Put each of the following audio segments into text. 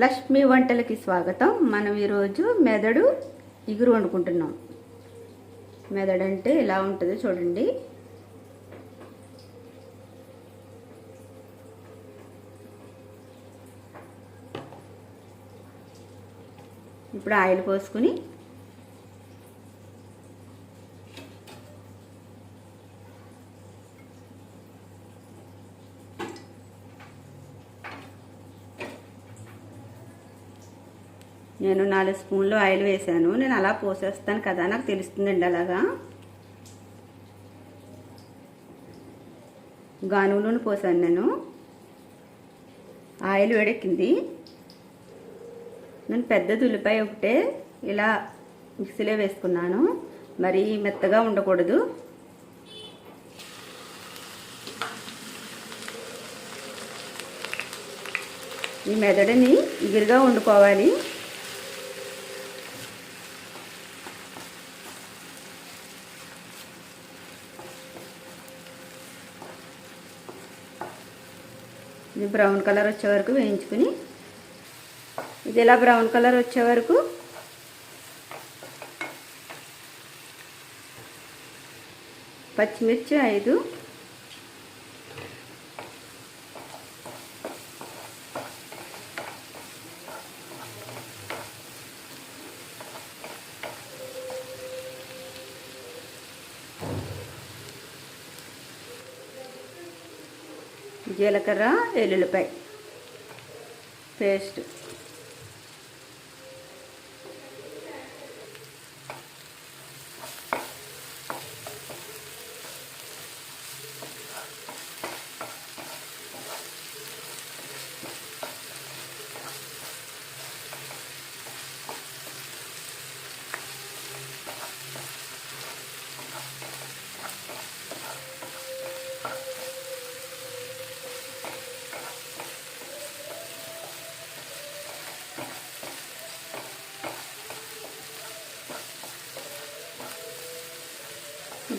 లక్ష్మి వంటలకి స్వాగతం. మనం ఈరోజు మెదడు ఇగురు వండుకుంటున్నాం. మెదడు అంటే ఎలా ఉంటుంది చూడండి. ఇప్పుడు ఆయిల్ పోసుకుని నేను నాలుగు స్పూన్లు ఆయిల్ వేసాను నేను అలా పోసేస్తాను కదా నాకు తెలుస్తుందండి అలాగా. గానుగ నూనె పోసాను నేను. ఆయిల్ వేడెక్కింది. నేను పెద్ద ఉల్లిపాయ ఒకటే ఇలా మిక్సీలో వేసుకున్నాను. మరి మెత్తగా ఉండకూడదు. ఈ మెదడుని ఇగురుగా వండుకోవాలి. ఇది బ్రౌన్ కలర్ వచ్చే వరకు వేయించుకుని ఇది ఇలా బ్రౌన్ కలర్ వచ్చే వరకు పచ్చిమిర్చి ఐదు జీలకర్ర వెల్లుల్లిపాయ. పేస్ట్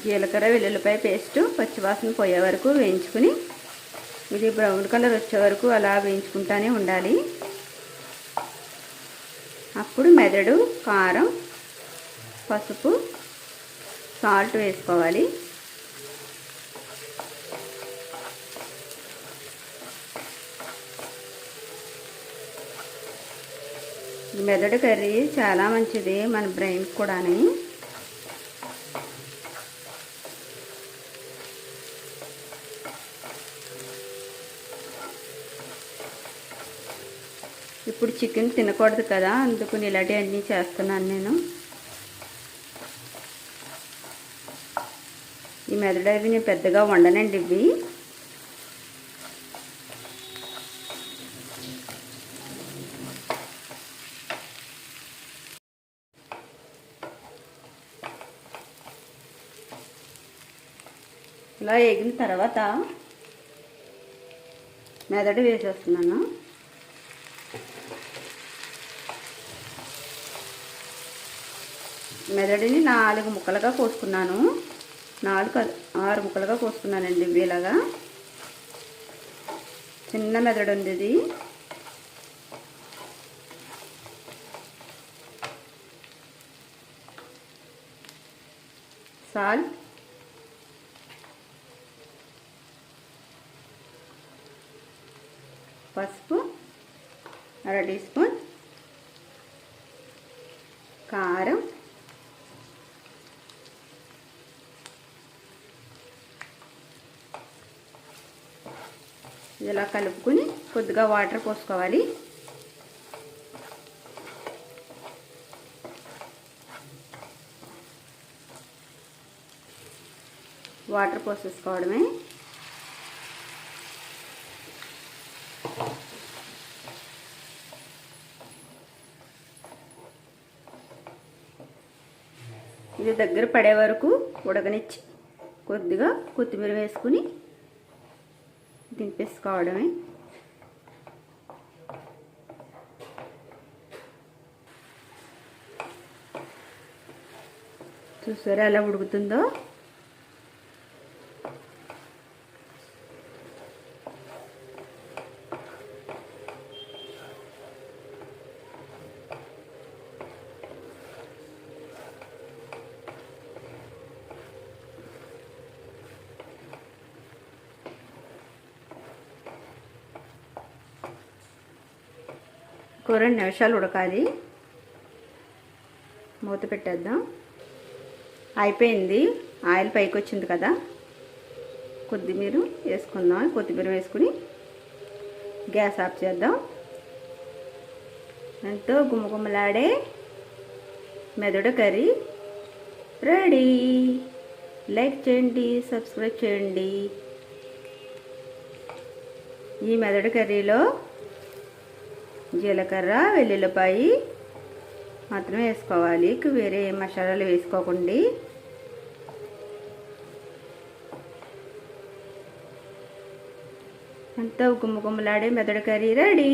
జీలకర్ర వెల్లుల్లిపాయ పేస్ట్ పచ్చివాసన పోయే వరకు వేయించుకుని ఇది బ్రౌన్ కలర్ వచ్చే వరకు అలా వేయించుకుంటానే ఉండాలి. అప్పుడు మెదడు కారం పసుపు సాల్ట్ వేసుకోవాలి. మెదడు కర్రీ చాలా మంచిది మన బ్రెయిన్ కూడాని. ఇప్పుడు చికెన్ తినకూడదు కదా అందుకుని ఇలాంటివి అన్నీ చేస్తున్నాను నేను. ఈ మెదడు అవి నేను పెద్దగా వండనండి ఇవి. ఇలా వేగిన తర్వాత మెదడు వేసేస్తున్నాను. మెదడిని నాలుగు ముక్కలుగా కోసుకున్నాను. నాలుగు ఆరు ముక్కలుగా కోసుకున్నానండి ఇవి ఇలాగా. చిన్న మెదడు ఉంది ఇది. సాల్ పసుపు. అర టీ స్పూన్. కారం. ఇలా కలుపుకొని కొద్దిగా వాటర్ పోసుకోవాలి. వాటర్ పోసేసుకోవడమే. ఇది దగ్గర పడే వరకు ఉడకనిచ్చి కొద్దిగా కొత్తిమీర వేసుకుని తినిపేసుకోవడమే చూసారా ఎలా ఉడుకుతుందో? ఒక రెండు నిమిషాలు ఉడకాలి. మూత పెట్టేద్దాం. అయిపోయింది. ఆయిల్ పైకి వచ్చింది కదా. కొత్తిమీర వేసుకుందాం. కొత్తిమీర వేసుకుని గ్యాస్ ఆఫ్ చేద్దాం. ఎంతో గుమ్మగుమ్మలాడే మెదడు కర్రీ రెడీ. లైక్ చేయండి సబ్స్క్రైబ్ చేయండి. ఈ మెదడు కర్రీలో జీలకర్ర వెల్లుల్లిపాయి మాత్రమే వేసుకోవాలి. వేరే మసాలాలు వేసుకోకండి. అంతా గుమ్మ మెదడు కర్రీ రెడీ.